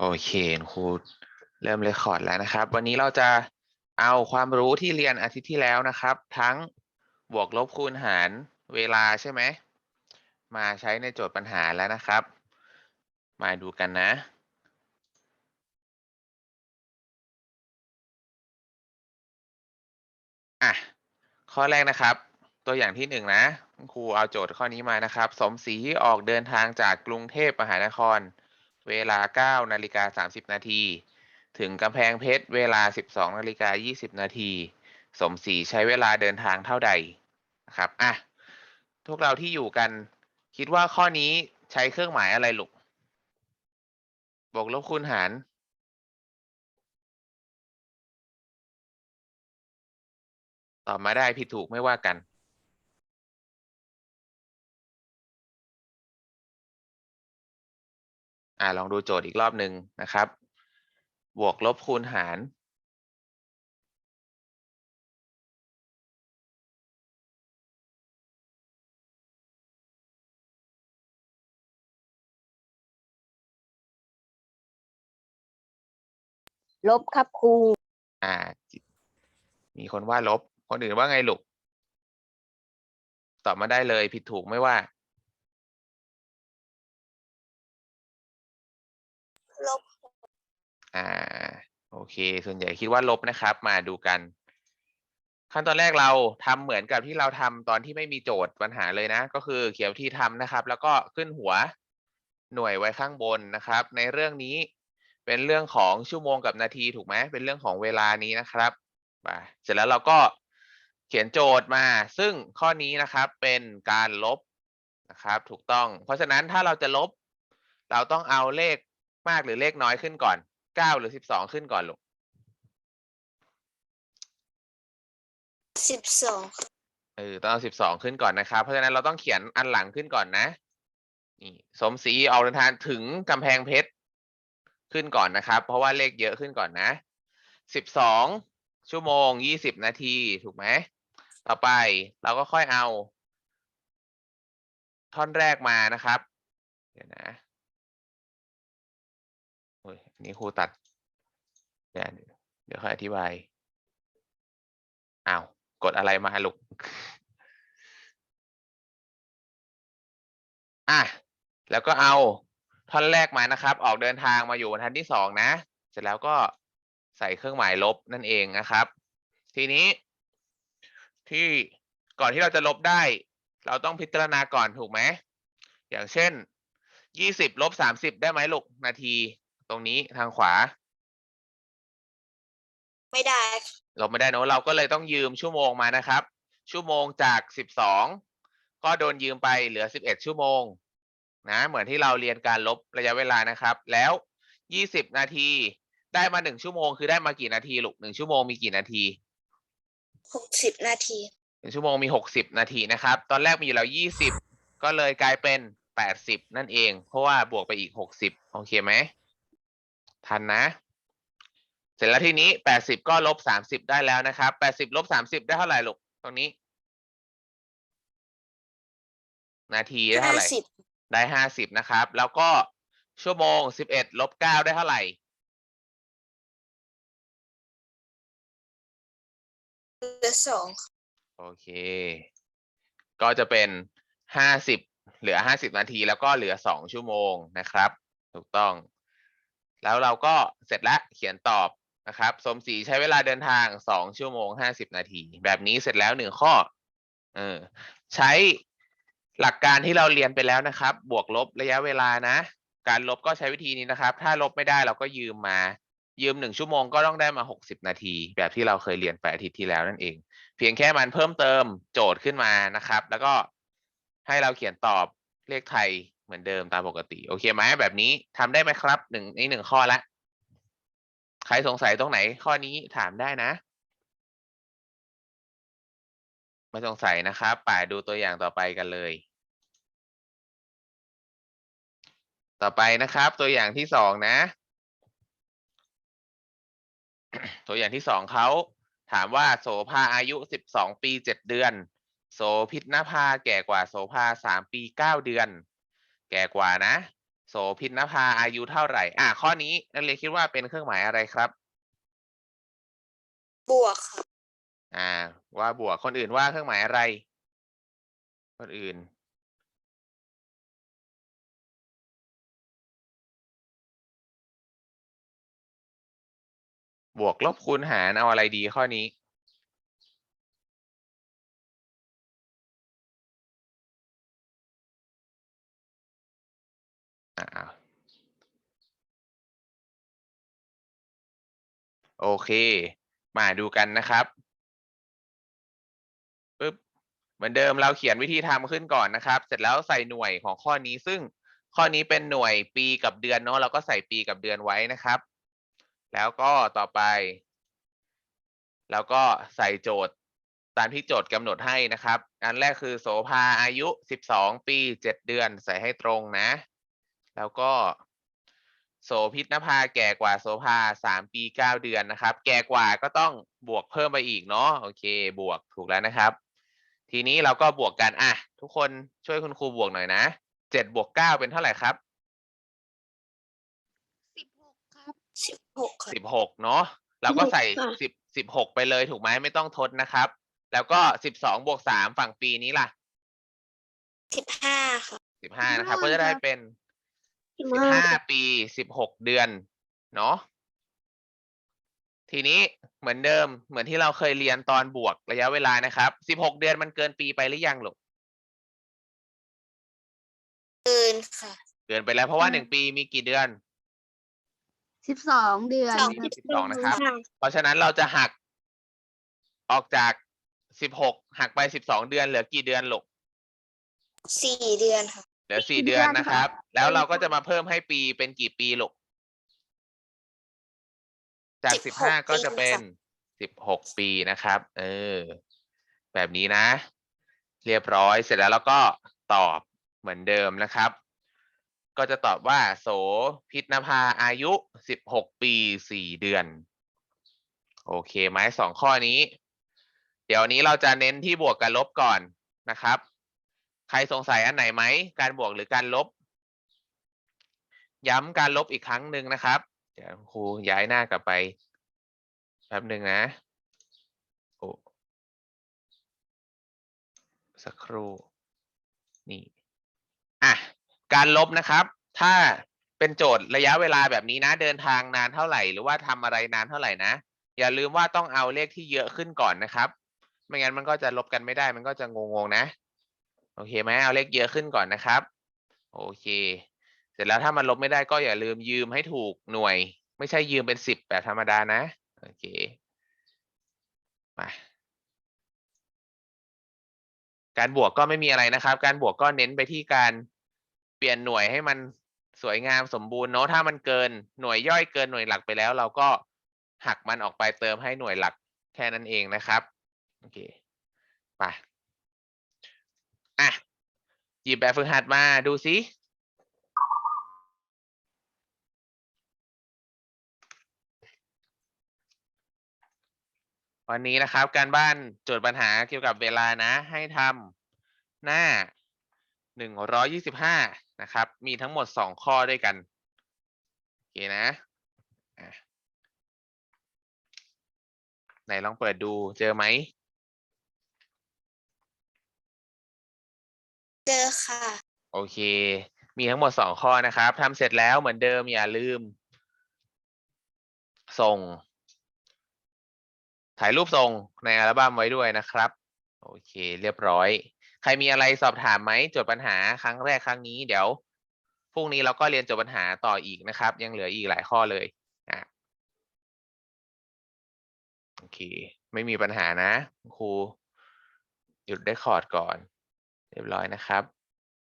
โอเคครูเริ่มเรคคอร์ดแล้วนะครับ วันนี้เราจะเอาความรู้ที่เรียนอาทิตย์ที่แล้วนะครับ ทั้งบวกลบคูณหารเวลาใช่ไหม มาใช้ในโจทย์ปัญหาแล้วนะครับ มาดูกันนะ อะ ข้อแรกนะครับ ตัวอย่างที่หนึ่งนะครูเอาโจทย์ข้อนี้มานะครับ สมศรีออกเดินทางจากกรุงเทพมหานคร เวลา 9 นาฬิกา 30 นาที ถึงกำแพงเพชร เวลา 12 นาฬิกา 20 นาที สมศรีใช้เวลาเดินทางเท่าใดนะครับอะพวกเราที่อยู่กัน คิดว่าข้อนี้ใช้เครื่องหมายอะไรลูกบวกลบคูณหาร ตอบมาได้ผิดถูกไม่ว่ากัน อ่าลองดูโจทย์อีกรอบหนึ่งนะครับ บวกลบคูณหาร ลบครับครูอ่า มีคนว่าลบ คนอื่นว่าไงลูก ตอบมาได้เลยผิดถูกไม่ว่า ลบอ่าโอเค ส่วนใหญ่คิดว่าลบนะครับ มาดูกัน ขั้นตอนแรกเราทำเหมือนกับที่เราทำตอนที่ไม่มีโจทย์ปัญหาเลยนะ ก็คือเขียนวิธีทำนะครับ แล้วก็ขึ้นหัวหน่วยไว้ข้างบนนะครับ ในเรื่องนี้เป็นเรื่องของชั่วโมงกับนาทีถูกไหมเป็นเรื่องของเวลานี้นะครับมาเสร็จแล้วเราก็เขียนโจทย์มา ซึ่งข้อนี้นะครับเป็นการลบนะครับ ถูกต้อง เพราะฉะนั้นถ้าเราจะลบ เราต้องเอาเลข มากหรือเลขน้อยขึ้นก่อนเก้าหรือสิบสองขึ้นก่อนลูกสิบสองเออต้องเอาสิบสองขึ้นก่อนนะครับ เพราะฉะนั้นเราต้องเขียนอันหลังขึ้นก่อนนะ นี่สมศรีออกเดินทางถึงกำแพงเพชรขึ้นก่อนนะครับ เพราะว่าเลขเยอะขึ้นก่อนนะสิบสองชั่วโมงยี่สิบนาทีถูกไหมต่อไปเราก็ค่อยเอา ท่อนแรกมานะครับ เดี๋ยวนะโอ้ยอั นี่ครูตัด เดี๋ยวเดี๋ยวค่อยอธิบาย อ้าว กดอะไรมาลูก อะ แล้วก็เอาท่อนแรกมานะครับ ออกเดินทางมาอยู่บนทันที่สองนะ เสร็จแล้วก็ใส่เครื่องหมายลบนั่นเองนะครับ ทีนี้ ที่ก่อนที่เราจะลบได้ เราต้องพิจารณาก่อนถูกไหม อย่างเช่นยี่สิบลบสามสิบได้ไหมลูกนาที ตรงนี้ทางขวา ไม่ได้ลบไม่ได้เนอะเราก็เลยต้องยืมชั่วโมงมานะครับ ชั่วโมงจากสิบสองก็โดนยืมไปเหลือสิบเอ็ดชั่วโมง นะ เหมือนที่เราเรียนการลบระยะเวลานะครับ แล้วยี่สิบนาที ได้มาหนึ่งชั่วโมงคือได้มากี่นาทีลูกหนึ่งชั่วโมงมีกี่นาทีหกสิบนาทีหนึ่งชั่วโมงมีหกสิบนาทีนะครับ ตอนแรกมีอยู่แล้วยี่สิบก็เลยกลายเป็นแปดสิบนั่นเอง เพราะว่าบวกไปอีกหกสิบโอเคไหม ทันนะ เสร็จแล้วทีนี้แปดสิบก็ลบสามสิบได้แล้วนะครับแปดสิบลบสามสิบได้เท่าไหร่ลูกตรงนี้ นาทีได้เท่าไหร่ห้าสิบได้ห้าสิบนะครับ แล้วก็ชั่วโมงสิบเอ็ดลบเก้าได้เท่าไหร่เหลือสองโอเค ก็จะเป็นห้าสิบเหลือห้าสิบนาที แล้วก็เหลือสองชั่วโมงนะครับ ถูกต้อง แล้วเราก็เสร็จแล้วเขียนตอบนะครับ สมศรีใช้เวลาเดินทางสองชั่วโมงห้าสิบนาที แบบนี้เสร็จแล้วหนึ่งข้อเออใช้หลักการที่เราเรียนไปแล้วนะครับ บวกลบระยะเวลานะ การลบก็ใช้วิธีนี้นะครับ ถ้าลบไม่ได้เราก็ยืมมา ยืมหนึ่งชั่วโมงก็ต้องได้มาหกสิบนาที แบบที่เราเคยเรียนไปอาทิตย์ที่แล้วนั่นเอง เพียงแค่มันเพิ่มเติมโจทย์ขึ้นมานะครับ แล้วก็ให้เราเขียนตอบเลขไทย เหมือนเดิมตามปกติ โอเคไหมแบบนี้ทำได้ไหมครับหนึ่งนี่หนึ่งข้อละใครสงสัยตรงไหน ข้อนี้ถามได้นะไม่สงสัยนะครับป่าดูตัวอย่างต่อไปกันเลย ต่อไปนะครับ ตัวอย่างที่สองนะ ตัวอย่างที่สองเขาถามว่าโสภาอายุสิบสองปีเจ็ดเดือน โสพิษนภาแก่กว่าโสภาสามปีเก้าเดือน แก่กว่านะ โสพินนภาอายุเท่าไหร่ อ่าข้อนี้นักเรียนคิดว่าเป็นเครื่องหมายอะไรครับ บวกค่ะอ่า ว่าบวกคนอื่นว่าเครื่องหมายอะไร คนอื่น บวกลบคูณหารเอาอะไรดีข้อนี้ อ่าโอเค มาดูกันนะครับปึ๊บเหมือนเดิมเราเขียนวิธีทำขึ้นก่อนนะครับ เสร็จแล้วใส่หน่วยของข้อนี้ซึ่งข้อนี้เป็นหน่วยปีกับเดือนเนาะเราก็ใส่ปีกับเดือนไว้นะครับ แล้วก็ต่อไป แล้วก็ใส่โจทย์ตามที่โจทย์กำหนดให้นะครับ อันแรกคือโสภาอายุ 12 ปี 7 เดือนใส่ให้ตรงนะ แล้วก็ โสพิษนภาแก่กว่าโสภาสามปีเก้าเดือนนะครับ แก่กว่าก็ต้องบวกเพิ่มไปอีกเนาะโอเค บวกถูกแล้วนะครับ ทีนี้เราก็บวกกันอะ ทุกคนช่วยคุณครูบวกหน่อยนะเจ็ดบวกเก้าเป็นเท่าไหร่ครับสิบหกครับสิบหกค่ะสิบหกเนาะเราก็ใส่ค่ะ สิบสิบหกไปเลยถูกไหมไม่ต้องทดนะครับ แล้วก็สิบสองบวกสามฝั่งปีนี้ล่ะสิบห้าค่ะสิบห้านะครับ ก็จะได้เป็น สิบสิบห้าปีสิบหกเดือน เนาะทีนี้เหมือนเดิมเหมือนที่เราเคยเรียนตอนบวกระยะเวลานะครับสิบหกเดือนมันเกินปีไปหรือยังลูกเกินค่ะ เกินไปแล้วเพราะว่าอืมหนึ่งปีมีกี่เดือนสิบสองเดือนสองครับสิบสองนะครับ เพราะฉะนั้นเราจะหัก ออกจากสิบหกหักไปสิบสองเดือนเหลือกี่เดือนลูกสี่เดือนค่ะ เหลือสี่เดือนนะครับ แล้วเราก็จะมาเพิ่มให้ปีเป็นกี่ปีลูก จากสิบห้า16ก็จะเป็นปีค่ะสิบหกปีนะครับ เออ แบบนี้นะ เรียบร้อยเสร็จแล้วเราก็ตอบเหมือนเดิมนะครับ ก็จะตอบว่า โสพิษนภาอายุสิบหกปีสี่เดือน โอเคไหมสองข้อนี้ เดี๋ยวนี้เราจะเน้นที่บวกกับลบก่อนนะครับ ใครสงสัยอันไหนไหม การบวกหรือการลบ ย้ำการลบอีกครั้งหนึ่งนะครับ เดี๋ยวครูย้ายหน้ากลับไปแป๊บหนึ่งนะโอ้สักครู่นี่อะการลบนะครับ ถ้าเป็นโจทย์ระยะเวลาแบบนี้นะ เดินทางนานเท่าไหร่หรือว่าทำอะไรนานเท่าไหร่นะ อย่าลืมว่าต้องเอาเลขที่เยอะขึ้นก่อนนะครับ ไม่งั้นมันก็จะลบกันไม่ได้ มันก็จะงงๆนะ โอเคไหมเอาเลขเยอะขึ้นก่อนนะครับ โอเค เสร็จแล้วถ้ามันลบไม่ได้ก็อย่าลืมยืมให้ถูกหน่วย ไม่ใช่ยืมเป็นสิบแบบธรรมดานะ โอเค มาการบวกก็ไม่มีอะไรนะครับ การบวกก็เน้นไปที่การเปลี่ยนหน่วยให้มันสวยงามสมบูรณ์เนอะถ้ามันเกินหน่วยย่อยเกินหน่วยหลักไปแล้ว เราก็หักมันออกไปเติมให้หน่วยหลักแค่นั้นเองนะครับ โอเค ไป ยิบแบบฝึกหัดมาดูสิวันนี้นะครับ การบ้านโจทย์ปัญหาเกี่ยวกับเวลานะ ให้ทำหน้าหนึ่งร้อยี่สิบห้านะครับ มีทั้งหมดสองข้อด้วยกัน โอเคนะ ไหนลองเปิดดูเจอไหม เจอค่ะ โอเค มีทั้งหมดสองข้อนะครับทำเสร็จแล้วเหมือนเดิมอย่าลืม ส่ง ถ่ายรูปส่งในอัลบั้มไว้ด้วยนะครับ โอเค เรียบร้อย ใครมีอะไรสอบถามไหมโจทย์ปัญหาครั้งแรกครั้งนี้เดี๋ยวพรุ่งนี้เราก็เรียนโจทย์ปัญหาต่ออีกนะครับ ยังเหลืออีกหลายข้อเลยอะโอเค ไม่มีปัญหานะครูหยุดได้คอร์ดก่อน เรียบร้อยนะครับ